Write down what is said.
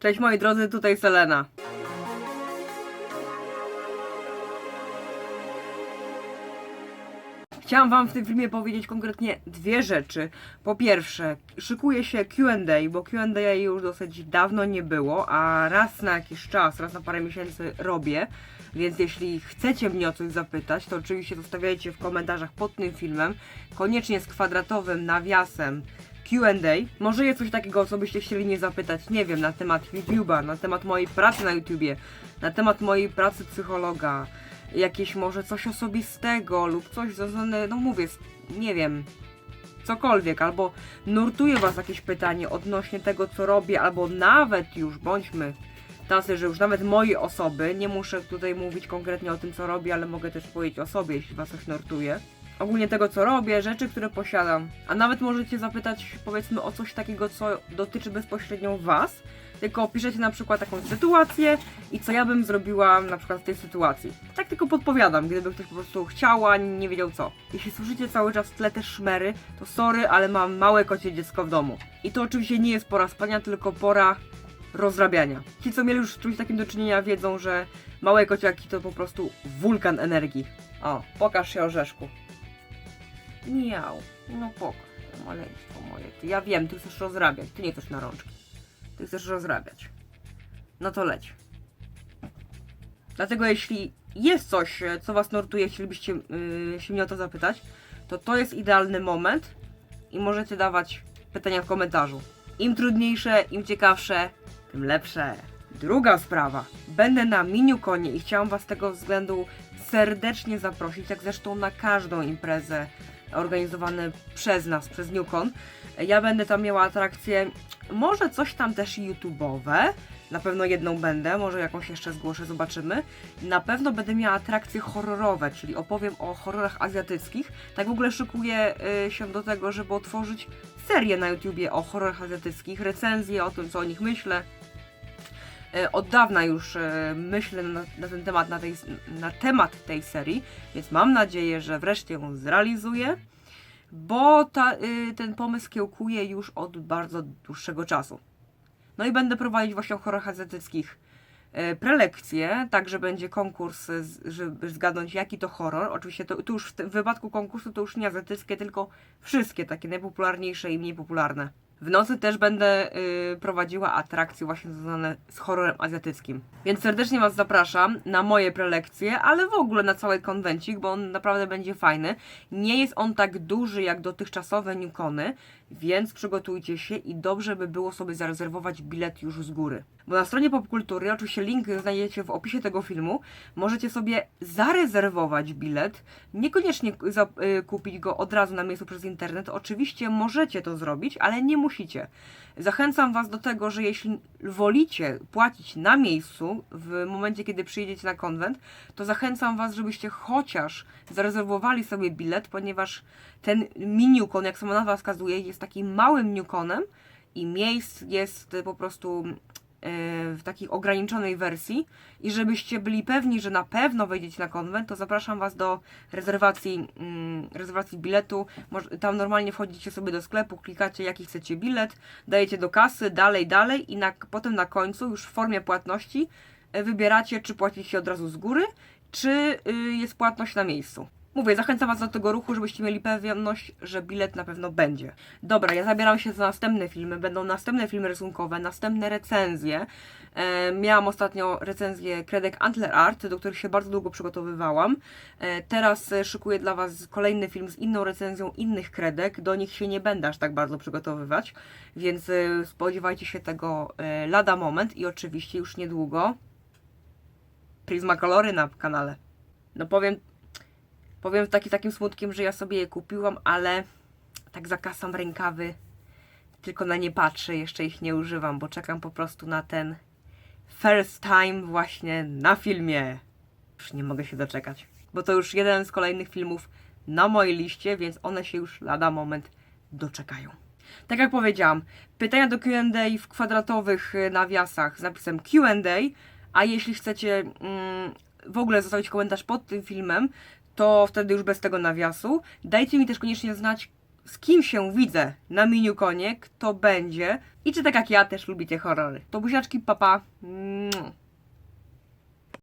Cześć moi drodzy, tutaj Selena. Chciałam Wam w tym filmie powiedzieć konkretnie dwie rzeczy. Po pierwsze, szykuje się QA, bo QA już dosyć dawno nie było, a raz na jakiś czas, raz na parę miesięcy robię. Więc jeśli chcecie mnie o coś zapytać, to oczywiście zostawiajcie w komentarzach pod tym filmem, koniecznie z kwadratowym nawiasem Q&A. Może jest coś takiego, co byście chcieli mnie zapytać, nie wiem, na temat YouTube'a, na temat mojej pracy na YouTubie, na temat mojej pracy psychologa, jakieś może coś osobistego lub coś związane, no mówię, nie wiem, cokolwiek, albo nurtuje Was jakieś pytanie odnośnie tego, co robię, albo nawet już bądźmy tacy, że już nawet moje osoby, nie muszę tutaj mówić konkretnie o tym, co robię, ale mogę też powiedzieć o sobie, jeśli Was coś nurtuje. Ogólnie tego, co robię, rzeczy, które posiadam. A nawet możecie zapytać, powiedzmy, o coś takiego, co dotyczy bezpośrednio Was. Tylko opiszecie na przykład taką sytuację i co ja bym zrobiła na przykład w tej sytuacji. Tak tylko podpowiadam, gdyby ktoś po prostu chciał, a nie wiedział co. Jeśli słyszycie cały czas w tle te szmery, to sorry, ale mam małe kocie dziecko w domu. I to oczywiście nie jest pora spania, tylko pora rozrabiania. Ci, co mieli już z czymś takim do czynienia, wiedzą, że małe kociaki to po prostu wulkan energii. O, pokaż się orzeszku. Miał. No pokaż, maleństwo moje. Ty, ja wiem, ty chcesz rozrabiać, ty nie chcesz na rączki. Ty chcesz rozrabiać. No to leć. Dlatego jeśli jest coś, co was nurtuje, chcielibyście yy, się mnie o to zapytać, to to jest idealny moment i możecie dawać pytania w komentarzu. Im trudniejsze, im ciekawsze, tym lepsze. Druga sprawa. Będę na Miniukonie i chciałam Was z tego względu serdecznie zaprosić, jak zresztą na każdą imprezę organizowane przez nas, przez Newcon. Ja będę tam miała atrakcje, może coś tam też YouTube'owe, na pewno jedną będę, może jakąś jeszcze zgłoszę, zobaczymy. Na pewno będę miała atrakcje horrorowe, czyli opowiem o horrorach azjatyckich. Tak w ogóle szykuję y, się do tego, żeby otworzyć serię na YouTubie o horrorach azjatyckich, recenzje o tym, co o nich myślę. E, Od dawna już e, myślę na, na ten temat, na, tej, na temat tej serii, więc mam nadzieję, że wreszcie ją zrealizuję, bo ta, y, ten pomysł kiełkuje już od bardzo dłuższego czasu. No i będę prowadzić właśnie o horrorach azjatyckich e, prelekcje, także będzie konkurs, e, żeby zgadnąć jaki to horror. Oczywiście to, to już w tym wypadku konkursu to już nie azjatyckie, tylko wszystkie takie najpopularniejsze i mniej popularne. W nocy też będę y, prowadziła atrakcje właśnie związane z horrorem azjatyckim. Więc serdecznie Was zapraszam na moje prelekcje, ale w ogóle na cały konwencik, bo on naprawdę będzie fajny. Nie jest on tak duży jak dotychczasowe Newcony, więc przygotujcie się i dobrze by było sobie zarezerwować bilet już z góry. Bo na stronie Popkultury, oczywiście link znajdziecie w opisie tego filmu, możecie sobie zarezerwować bilet, niekoniecznie y, kupić go od razu na miejscu przez internet. Oczywiście możecie to zrobić, ale nie musicie. Zachęcam Was do tego, że jeśli wolicie płacić na miejscu w momencie, kiedy przyjedziecie na konwent, to zachęcam Was, żebyście chociaż zarezerwowali sobie bilet, ponieważ ten miniukon, jak sama nazwa wskazuje, jest takim małym newconem i miejsc jest po prostu w takiej ograniczonej wersji i żebyście byli pewni, że na pewno wejdziecie na konwent, to zapraszam Was do rezerwacji, mm, rezerwacji biletu. Tam normalnie wchodzicie sobie do sklepu, klikacie jaki chcecie bilet, dajecie do kasy, dalej, dalej i na, potem na końcu już w formie płatności e, wybieracie, czy płacicie od razu z góry, czy y, jest płatność na miejscu. Mówię, zachęcam Was do tego ruchu, żebyście mieli pewność, że bilet na pewno będzie. Dobra, ja zabieram się za następne filmy. Będą następne filmy rysunkowe, następne recenzje. E, miałam ostatnio recenzję Kredek Antler Art, do których się bardzo długo przygotowywałam. E, teraz szykuję dla Was kolejny film z inną recenzją innych kredek. Do nich się nie będę aż tak bardzo przygotowywać, więc e, spodziewajcie się tego e, lada moment i oczywiście już niedługo Prismakolory na kanale. No powiem, powiem z taki, takim smutkiem, że ja sobie je kupiłam, ale tak zakasam rękawy, tylko na nie patrzę, jeszcze ich nie używam, bo czekam po prostu na ten first time właśnie na filmie. Już nie mogę się doczekać, bo to już jeden z kolejnych filmów na mojej liście, więc one się już lada moment doczekają. Tak jak powiedziałam, pytania do Q&A w kwadratowych y, nawiasach z napisem Q&A, a jeśli chcecie mm, w ogóle zostawić komentarz pod tym filmem, to wtedy już bez tego nawiasu. Dajcie mi też koniecznie znać, z kim się widzę na Miniukonie, kto będzie i czy tak jak ja też lubicie horrory. To buziaczki, papa. Pa.